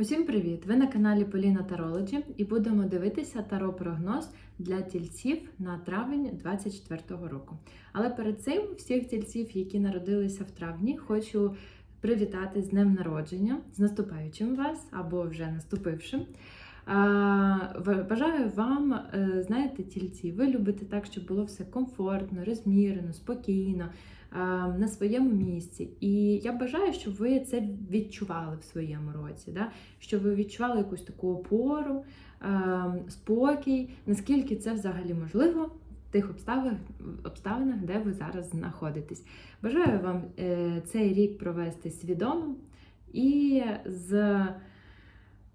Усім привіт! Ви на каналі Поліна Тарологі і будемо дивитися таро-прогноз для тільців на травень 2024 року. Але перед цим всіх тільців, які народилися в травні, хочу привітати з днем народження, з наступаючим вас або вже наступившим. Бажаю вам, е, знаєте, тільці, ви любите так, щоб було все комфортно, розмірено, спокійно, на своєму місці. І я бажаю, щоб ви це відчували в своєму році, да? щоб ви відчували якусь таку опору, е, спокій, наскільки це взагалі можливо тих обставинах, обставинах, де ви зараз знаходитесь. Бажаю вам е, цей рік провести свідомо і з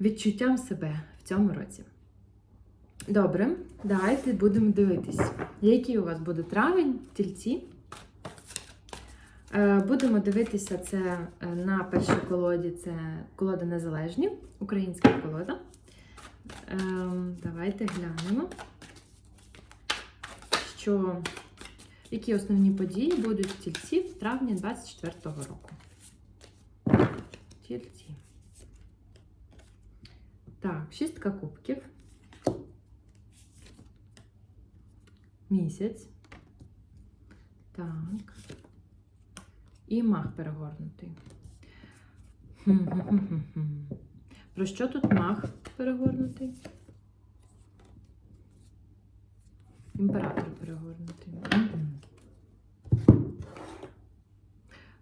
відчуттям себе в цьому році. Добре, давайте будемо дивитись, який у вас буде травень, тільці. Е, Будемо дивитися це е, на першій колоді. Це колода Незалежні, українська колода. Ем, Давайте глянемо, що, які основні події будуть в тільці в травні 2024 року. Тільці. Так, шістка кубків. Місяць. Так. І мах перегорнутий. Про що тут мах перегорнутий? Імператор перегорнутий.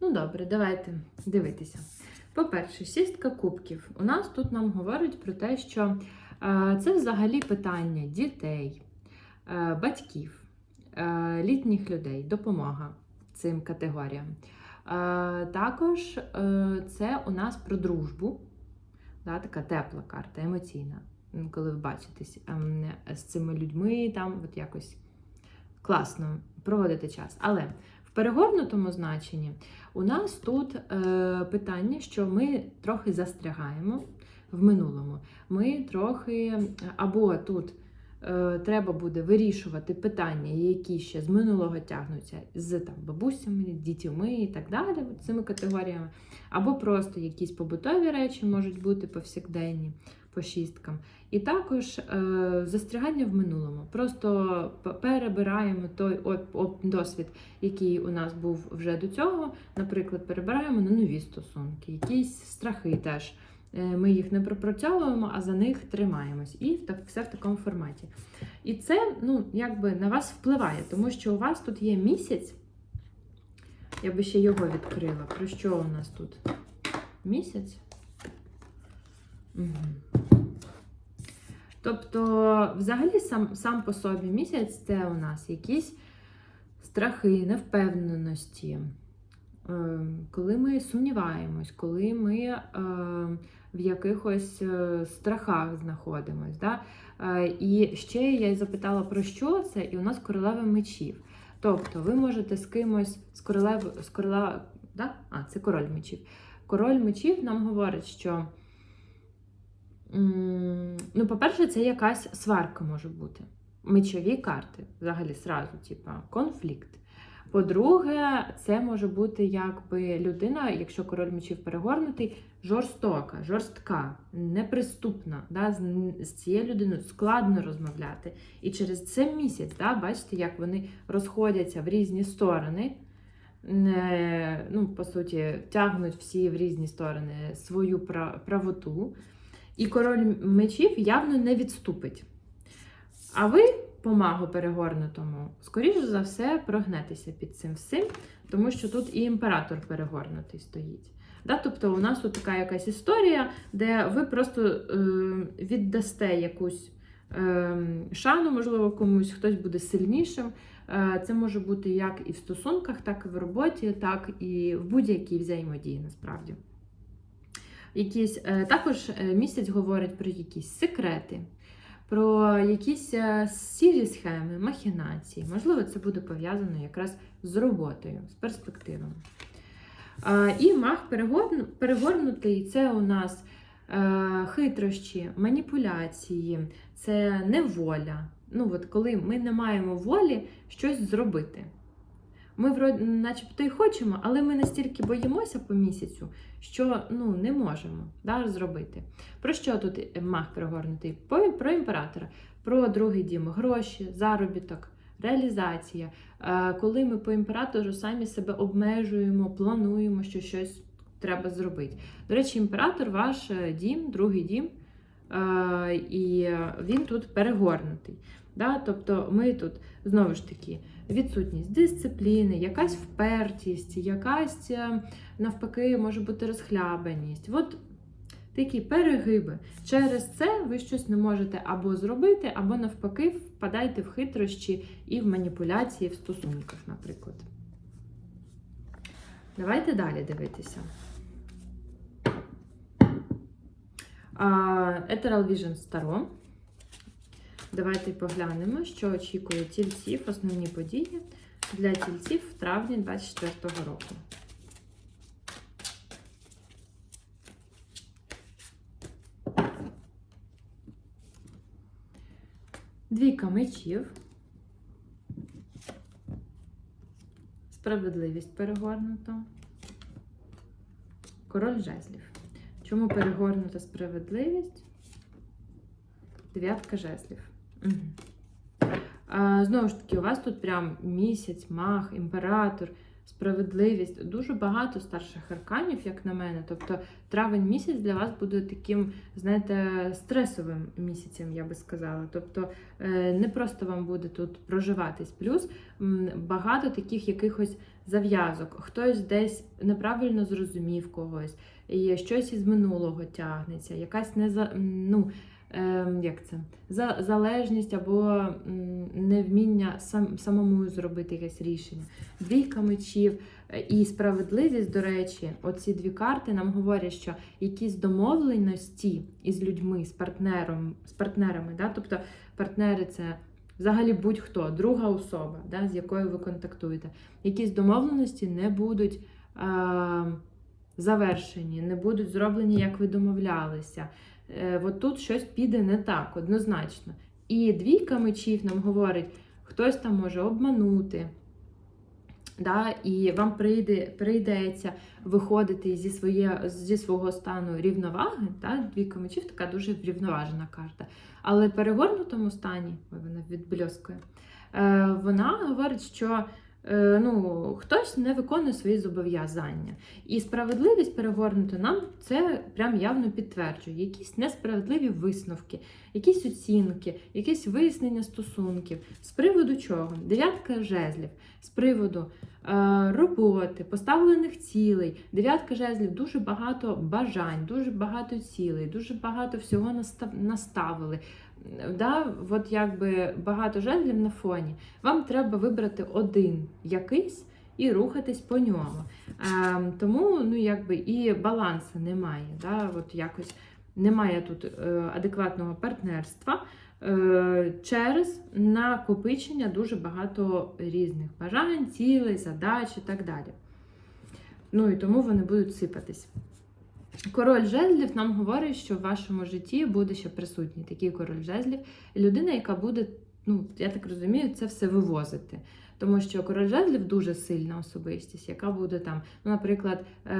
Ну, добре, давайте дивитися. По-перше, шістка кубків. У нас тут нам говорить про те, що е, це взагалі питання дітей, е, батьків, е, літніх людей, допомога цим категоріям. Е, Також е, це у нас про дружбу, да, така тепла карта, емоційна. Коли ви бачитесь ем, з цими людьми, там от якось класно проводити час. Але в перегорнутому значенні у нас тут е, питання, що ми трохи застрягаємо в минулому. Ми трохи або тут треба буде вирішувати питання, які ще з минулого тягнуться з там, бабусями, дітьми і так далі, цими категоріями, або просто якісь побутові речі можуть бути повсякденні по шісткам. І також е, застрягання в минулому. Просто перебираємо той оп- досвід, який у нас був вже до цього. Наприклад, перебираємо на нові стосунки, якісь страхи теж. Е, Ми їх не пропрацьовуємо, а за них тримаємось. І все в такому форматі. І це ну, якби на вас впливає, тому що у вас тут є місяць. Я би ще його відкрила. Про що у нас тут? Місяць? Угу. Тобто, взагалі, сам, сам по собі місяць це у нас якісь страхи, невпевненості, коли ми сумніваємось, коли ми е, в якихось е, страхах знаходимось. Да? Е, І ще я запитала, про що це, і у нас королева мечів. Тобто, ви можете з кимось з королев, з короля, да? а, це король мечів. Король мечів нам говорить, що. Ну, по-перше, це якась сварка може бути. Мечові карти, взагалі, сразу, типа, конфлікт. По-друге, це може бути якби людина, якщо король мечів перегорнутий, жорстока, жорстка, неприступна. Да? З, цією людиною складно розмовляти. І через це місяць, да, бачите, як вони розходяться в різні сторони. Не, ну, по суті, тягнуть всі в різні сторони свою правоту. І король мечів явно не відступить. А ви, по магу перегорнутому, скоріш за все, прогнетеся під цим всім, тому що тут і імператор перегорнутий стоїть. Да? Тобто у нас тут така якась історія, де ви просто е, віддасте якусь е, шану, можливо, комусь, хтось буде сильнішим. Е, це може бути як і в стосунках, так і в роботі, так і в будь-якій взаємодії насправді. Якісь, е, також е, місяць говорить про якісь секрети, про якісь е, сірі схеми, махінації. Можливо, це буде пов'язано якраз з роботою, з перспективами. І мах перегорнутий це у нас е, хитрощі, маніпуляції, це неволя. Ну, от коли ми не маємо волі щось зробити. Ми начебто і хочемо, але ми настільки боїмося по місяцю, що ну, не можемо да, зробити. Про що тут мах перегорнутий? Про імператора, про другий дім, гроші, заробіток, реалізація. Е, Коли ми по імператору самі себе обмежуємо, плануємо, що щось треба зробити. До речі, імператор ваш е, дім, другий дім, е, і він тут перегорнутий. Да? Тобто ми тут знову ж таки відсутність дисципліни, якась впертість, якась е, навпаки може бути розхлябаність. От такі перегиби. Через це ви щось не можете або зробити, або навпаки впадаєте в хитрощі і в маніпуляції в стосунках, наприклад. Давайте далі дивитися. Ethereal Vision Старо. Давайте поглянемо, що очікує тільців, основні події для тільців в травні 2024 року. Двійка мечів. Справедливість перегорнута. Король жезлів. Чому перегорнута справедливість? Дев'ятка жезлів. А, знову ж таки, у вас тут прям місяць, мах, імператор, справедливість. Дуже багато старших арканів, як на мене. Тобто травень місяць для вас буде таким, знаєте, стресовим місяцем, я би сказала. Тобто е, не просто вам буде тут проживатись. Плюс багато таких якихось зав'язок. Хтось десь неправильно зрозумів когось, і щось із минулого тягнеться, якась не ну. Ем, як це? Залежність або невміння сам, самому зробити якесь рішення. Двійка мечів е, і справедливість, до речі, оці дві карти нам говорять, що якісь домовленості із людьми, з партнером, з партнерами, да? тобто партнери це взагалі будь-хто, друга особа, да? з якою ви контактуєте. Якісь домовленості не будуть. Е, Завершені, не будуть зроблені, як ви домовлялися. Е, от тут щось піде не так, однозначно. І двійка мечів нам говорить, хтось там може обманути. Да, І вам прийде, прийдеться виходити зі своє, зі свого стану рівноваги. Да, Двійка мечів така дуже врівноважена карта. Але в перегорнутому стані, ой, вона відбльоскує, е, вона говорить, що ну, хтось не виконує свої зобов'язання. І справедливість перегорнута нам це прям явно підтверджує. Якісь несправедливі висновки, якісь оцінки, якісь вияснення стосунків. З приводу чого? Дев'ятка жезлів, з приводу е, роботи, поставлених цілей. Дев'ятка жезлів дуже багато бажань, дуже багато цілей, дуже багато всього настав- наставили. Да, от якби багато жезлів на фоні. Вам треба вибрати один якийсь і рухатись по ньому. Е, тому ну, якби і балансу немає. Да, от якось немає тут е, адекватного партнерства е, через накопичення дуже багато різних бажань, цілей, задач і так далі. Ну і тому вони будуть сипатись. Король жезлів нам говорить, що в вашому житті буде ще присутній такий король жезлів, людина, яка буде, ну, я так розумію, це все вивозити. Тому що король жезлів дуже сильна особистість, яка буде там, ну, наприклад, е,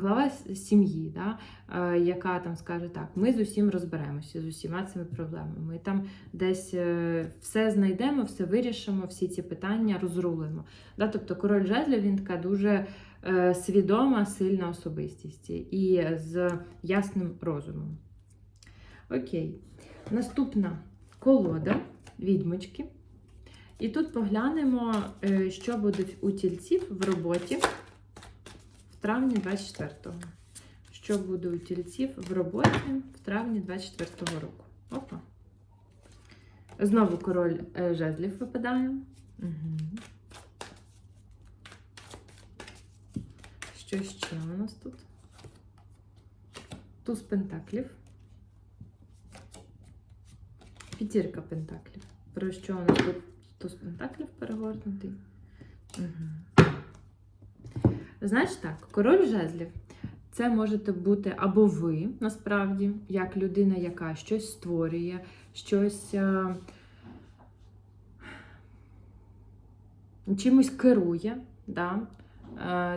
глава сім'ї, да, е, яка там скаже так: ми з усім розберемося, з усіма цими проблемами. Ми там десь е, все знайдемо, все вирішимо, всі ці питання розрулимо. Да? Тобто король жезлів він така дуже свідома, сильна особистість і з ясним розумом. Окей. Наступна колода відьмочки. І тут поглянемо, е, що буде у тільців в роботі в травні 24-го. Що буде у тільців в роботі в травні 24-го року. Опа. Знову король е, жезлів випадає. Угу. Що ще у нас тут? Туз пентаклів. П'ятірка пентаклів. Про що у нас тут туз пентаклів перегорнутий? Угу. Значить так, король жезлів. Це можете бути або ви, насправді, як людина, яка щось створює, щось е, чимось керує, да,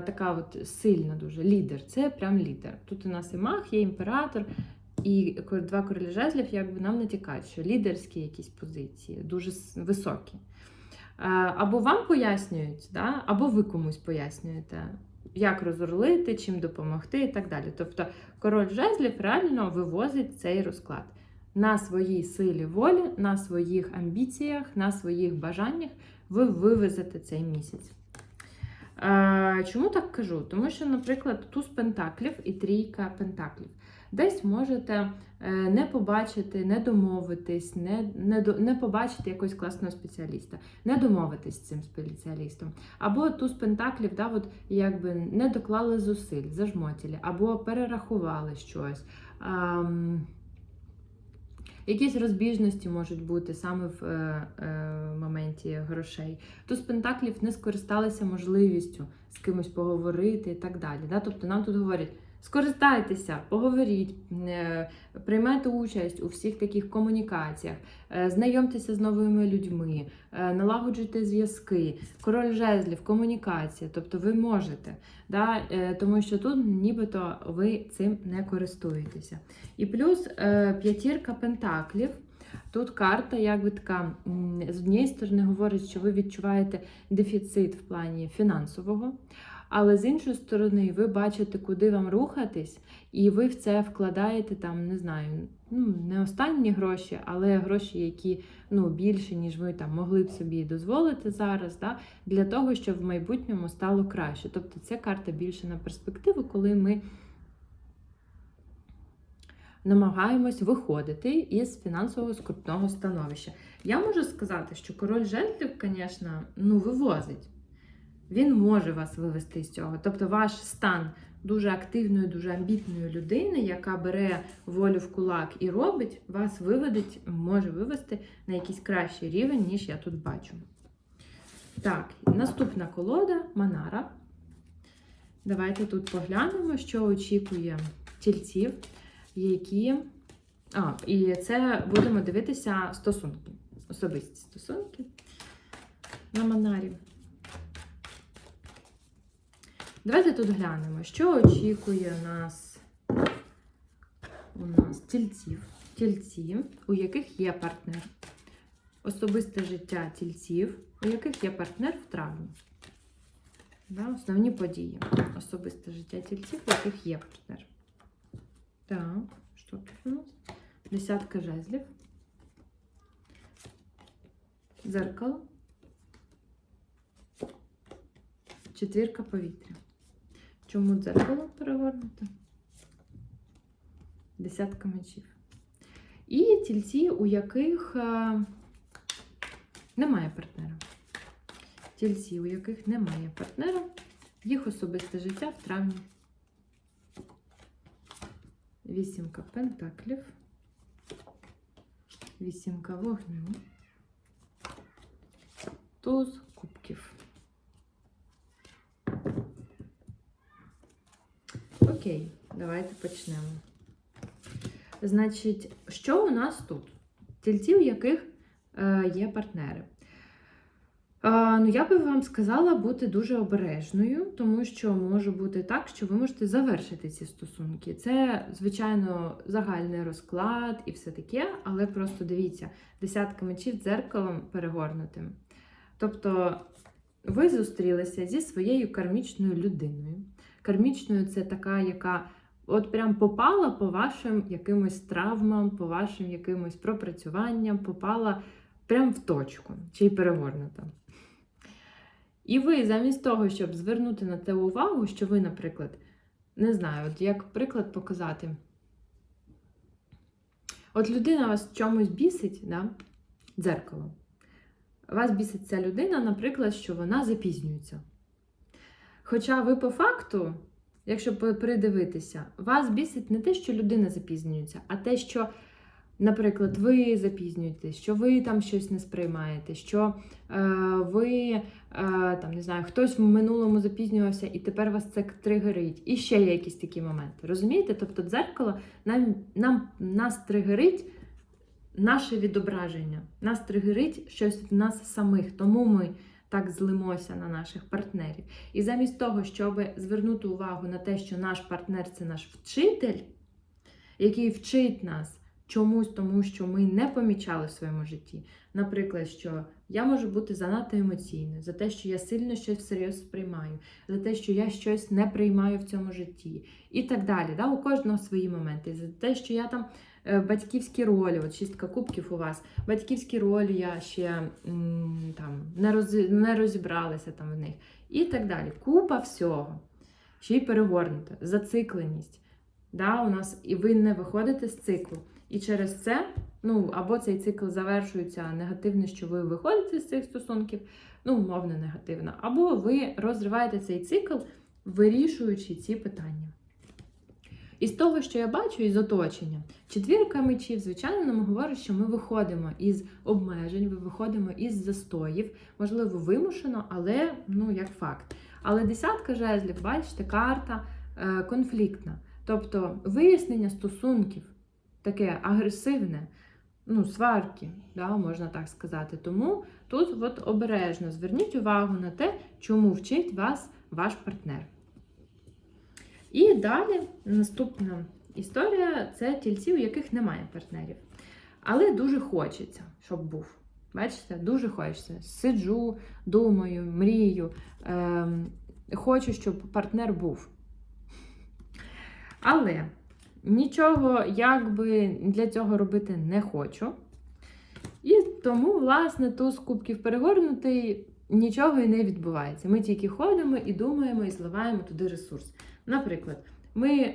така от сильна дуже лідер. Це прям лідер. Тут у нас і маг, є імператор, і два короля жезлів якби нам натякають, що лідерські якісь позиції, дуже високі. Е, Або вам пояснюють, да, або ви комусь пояснюєте, як розрулити, чим допомогти і так далі. Тобто король жезлів реально вивозить цей розклад на своїй силі волі, на своїх амбіціях, на своїх бажаннях ви вивезете цей місяць. Чому так кажу? Тому що, наприклад, туз пентаклів і трійка пентаклів. Десь можете е, не побачити, не домовитись, не, не, не побачити якогось класного спеціаліста, не домовитись з цим спеціалістом. Або туз пентаклів, да, от, якби не доклали зусиль, зажмотілі, або перерахували щось. Ам, Якісь розбіжності можуть бути саме в е, е, моменті грошей. Туз пентаклів не скористалися можливістю з кимось поговорити і так далі. Да? Тобто нам тут говорять: скористайтеся, поговоріть, е, приймайте участь у всіх таких комунікаціях, е, знайомтеся з новими людьми, е, налагоджуйте зв'язки, король жезлів, комунікація. Тобто ви можете, да? тому що тут нібито ви цим не користуєтеся. І плюс п'ятірка пентаклів. Тут карта, якби така, з однієї сторони, говорить, що ви відчуваєте дефіцит в плані фінансового, але з іншої сторони, ви бачите, куди вам рухатись, і ви в це вкладаєте там, не знаю, ну, не останні гроші, але гроші, які ну, більше, ніж ви там могли б собі дозволити зараз, да, для того, щоб в майбутньому стало краще. Тобто це карта більше на перспективу, коли ми намагаємось виходити із фінансового скрутного становища. Я можу сказати, що король жезлів, звісно, ну, вивозить. Він може вас вивести з цього. Тобто ваш стан дуже активної, дуже амбітної людини, яка бере волю в кулак і робить, вас виведить, може вивести на якийсь кращий рівень, ніж я тут бачу. Так, наступна колода Манара. Давайте тут поглянемо, що очікує тільців які. А, і це будемо дивитися стосунки, особисті стосунки на Манарі. Давайте тут глянемо, що очікує нас у нас тільців. Тільці, у яких є партнер. Особисте життя тільців, у яких є партнер в травні. Да, основні події. Особисте життя тільців, у яких є партнер. Так, що тут у нас? Десятка жезлів. Дзеркало. Четвірка повітря. Чому дзеркало перегорнуте? Десятка мечів. І тільці, у яких е, немає партнера. Тільці, у яких немає партнера, їх особисте життя в травні. Вісімка пентаклів, вісімка вогню, туз кубків. Окей, давайте почнемо. Значить, що у нас тут? Тільці, у яких е, є партнери. А, ну, я би вам сказала бути дуже обережною, тому що може бути так, що ви можете завершити ці стосунки. Це, звичайно, загальний розклад і все таке, але просто дивіться, десятка мечів дзеркалом перегорнутим. Тобто ви зустрілися зі своєю кармічною людиною. Кармічною це така, яка от прям попала по вашим якимось травмам, по вашим якимось пропрацюванням, попала прям в точку, чи й перегорнута. І ви замість того, щоб звернути на це увагу, що ви, наприклад, не знаю, от як приклад показати. От людина вас в чомусь бісить, да? дзеркало. Вас бісить ця людина, наприклад, що вона запізнюється. Хоча ви по факту, якщо придивитися, вас бісить не те, що людина запізнюється, а те, що, наприклад, ви запізнюєтесь, що ви там щось не сприймаєте, що е, ви е, там не знаю, хтось в минулому запізнювався і тепер вас це тригерить. І ще є якісь такі моменти. Розумієте? Тобто, дзеркало нам, нам нас тригерить наше відображення, нас тригерить щось в нас самих. Тому ми так злимося на наших партнерів. І замість того, щоб звернути увагу на те, що наш партнер це наш вчитель, який вчить нас чомусь, тому що ми не помічали в своєму житті. Наприклад, що я можу бути занадто емоційною, за те, що я сильно щось всерйоз сприймаю, за те, що я щось не приймаю в цьому житті, і так далі. Да? У кожного свої моменти. За те, що я там батьківські ролі, от шістка кубків у вас, батьківські ролі я ще там не, роз, не розібралася там в них. І так далі. Купа всього. Ще й перегорнута, зацикленість. Да, у нас і ви не виходите з циклу. І через це, ну, або цей цикл завершується негативно, що ви виходите з цих стосунків, ну, умовно негативно, або ви розриваєте цей цикл, вирішуючи ці питання. І з того, що я бачу, із оточення, четвірка мечів, звичайно, нам говорить, що ми виходимо із обмежень, ми виходимо із застоїв, можливо, вимушено, але ну, як факт. Але десятка жезлів, бачите, карта е, конфліктна. Тобто вияснення стосунків таке агресивне, ну, сварки, да, можна так сказати. Тому тут от обережно зверніть увагу на те, чому вчить вас ваш партнер. І далі наступна історія це тільці, у яких немає партнерів. Але дуже хочеться, щоб був. Бачите, дуже хочеться. Сиджу, думаю, мрію. Ем, хочу, щоб партнер був. Але нічого якби для цього робити не хочу. І тому, власне, туз кубків перегорнутий нічого і не відбувається. Ми тільки ходимо і думаємо, і зливаємо туди ресурс. Наприклад, ми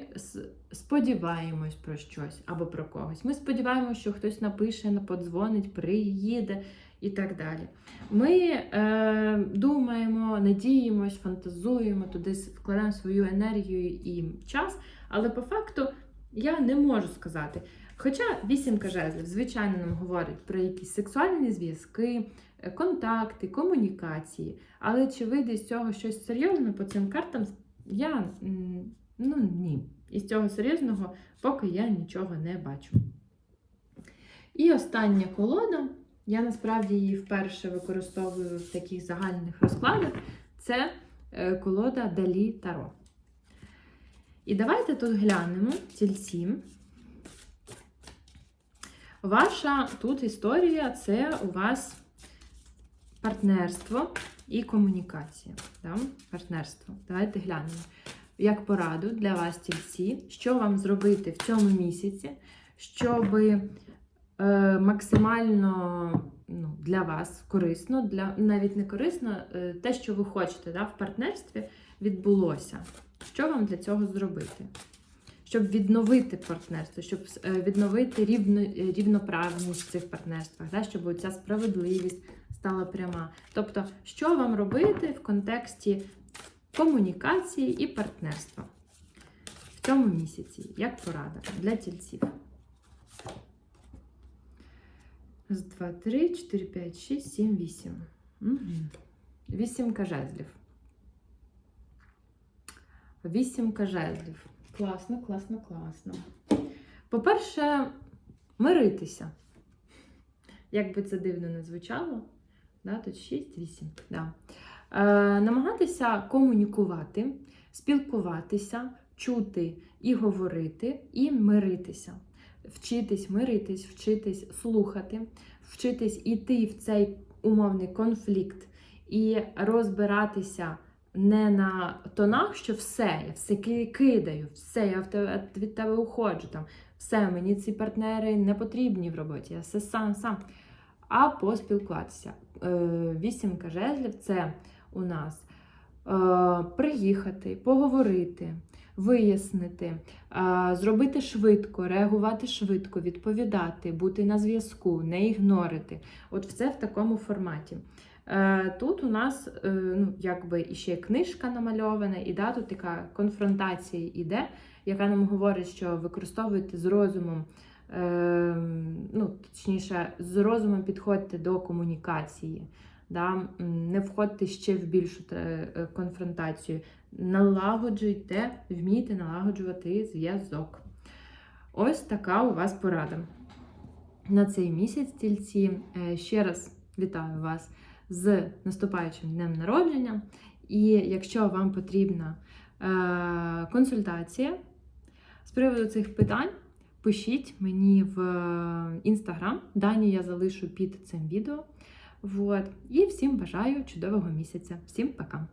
сподіваємось про щось або про когось. Ми сподіваємося, що хтось напише, подзвонить, приїде і так далі. Ми е, думаємо, надіємось, фантазуємо, туди вкладаємо свою енергію і час, але по факту я не можу сказати. Хоча вісімка жезлів, звичайно, нам говорить про якісь сексуальні зв'язки, е, контакти, комунікації. Але чи вийде з цього щось серйозне по цим картам? Я ну ні. Із цього серйозного поки я нічого не бачу. І остання колода, я насправді її вперше використовую в таких загальних розкладах, це е, колода Далі Таро. І давайте тут глянемо тільці. Ваша тут історія це у вас партнерство і комунікація. Да? Партнерство. Давайте глянемо. Як пораду для вас тільці, що вам зробити в цьому місяці, щоб е, максимально ну, для вас корисно, для, навіть не корисно, е, те, що ви хочете да, в партнерстві, відбулося. Що вам для цього зробити? Щоб відновити партнерство, щоб е, відновити рівно, рівноправність в цих партнерствах, да, щоб ця справедливість стала пряма. Тобто, що вам робити в контексті комунікації і партнерства в цьому місяці, як порада для тільців? Раз, два, три, чотири, п'ять, шість, сім, вісім. Угу. Вісімка жезлів. Вісімка жезлів. Класно, класно, класно. По-перше, миритися. Як би це дивно не звучало, да, тут 6-8. Да. Е, намагатися комунікувати, спілкуватися, чути і говорити, і миритися. Вчитись миритись, вчитись слухати, вчитись іти в цей умовний конфлікт і розбиратися не на тонах, що все, я все кидаю, все, я від тебе уходжу. Там, Все, мені ці партнери не потрібні в роботі, я все сам сам. А поспілкуватися. Е, вісімка жезлів це у нас е, приїхати, поговорити, вияснити, е, зробити швидко, реагувати швидко, відповідати, бути на зв'язку, не ігнорити. От все в такому форматі. Тут у нас ну, якби іще книжка намальована, і да, тут така конфронтація йде, яка нам говорить, що використовуйте з розумом, ну, точніше, з розумом підходьте до комунікації. Да? Не входьте ще в більшу е, конфронтацію. Налагоджуйте, вмійте налагоджувати зв'язок. Ось така у вас порада. На цей місяць тільці. Е, ще раз вітаю вас з наступаючим днем народження. І якщо вам потрібна е, консультація з приводу цих питань, пишіть мені в інстаграм. Дані я залишу під цим відео. Вот. І всім бажаю чудового місяця. Всім пока!